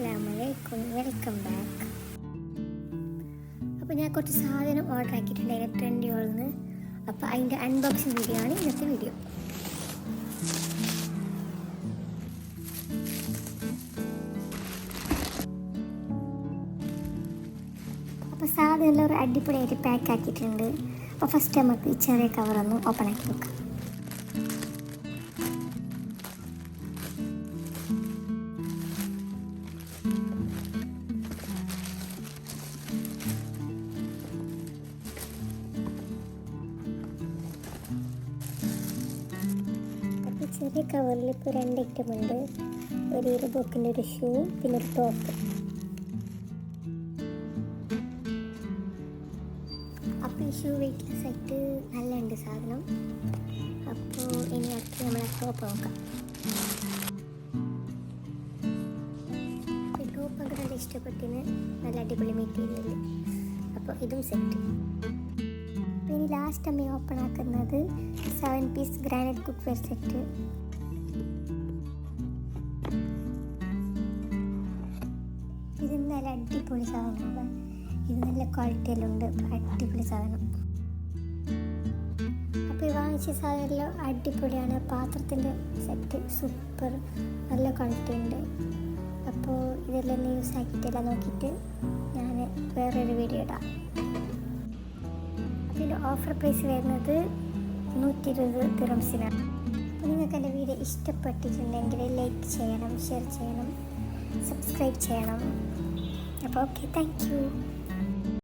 അസ്സലാമലൈക്കും. Welcome back അപ്പോൾ ഞാൻ കുറച്ച് സാധനം ഓർഡർ ആക്കിയിട്ടുണ്ടായിരുന്നു ട്രെൻഡ് നിന്ന്. അപ്പോൾ അതിന്റെ അൺബോക്സിങ് വീഡിയോ ആണ് ഇന്നത്തെ വീഡിയോ അപ്പോൾ സാധനം എല്ലാം ഒരു അടിപൊളിയായിട്ട് പാക്ക് ആക്കിയിട്ടുണ്ട്. അപ്പോൾ ഫസ്റ്റ് നമുക്ക് ചെറിയ കവറൊന്ന് ഓപ്പൺ ആക്കി വെക്കാം ചെറിയ കവറിൽ ഇപ്പോൾ രണ്ട് ഐറ്റം ഉണ്ട്. ഒരു ഇരുബോക്കിന്റെ ഒരു ഷൂ പിന്നെ ഒരു ടോപ്പ് അപ്പോൾ ഈ ഷൂ വെയിറ്റ്ലെസ് ആയിട്ട് നല്ല ഉണ്ട് സാധനം. അപ്പോൾ ഇനി അടുത്ത് നമ്മൾ ടോപ്പ് നോക്കാം. ടോപ്പ് അങ്ങനെ നല്ല ഇഷ്ടപ്പെട്ടിന് നല്ല അടിപൊളി മെറ്റീരിയൽ അപ്പോൾ ഇതും സെറ്റ് ലാസ്റ്റ് അമ്മ ഓപ്പൺ ആക്കുന്നത് seven piece granite cookware set ഇത് നല്ല അടിപൊളി സാധനമാണ്. ഇത് നല്ല ക്വാളിറ്റിയിലുണ്ട് അടിപൊളി സാധനം. അപ്പോൾ ഈ വാങ്ങിച്ച സാധനമെല്ലാം അടിപൊളിയാണ്. പാത്രത്തിന്റെ സെറ്റ് സൂപ്പർ നല്ല ക്വാളിറ്റി ഉണ്ട്. അപ്പോൾ ഇതെല്ലാം യൂസ് ആക്കിയിട്ടെല്ലാം നോക്കിയിട്ട് ഞാൻ വേറൊരു വീഡിയോ ഇടാം. ഇതിന്റെ ഓഫർ പ്രൈസ് വരുന്നത് നൂറ്റി ഇരുപത് ദിറംസിനാണ് അപ്പോൾ നിങ്ങൾക്ക് എന്റെ വീഡിയോ ഇഷ്ടപ്പെട്ടിട്ടുണ്ടെങ്കിൽ ലൈക്ക് ചെയ്യണം ഷെയർ ചെയ്യണം സബ്സ്ക്രൈബ് ചെയ്യണം. അപ്പോൾ ഓക്കെ താങ്ക്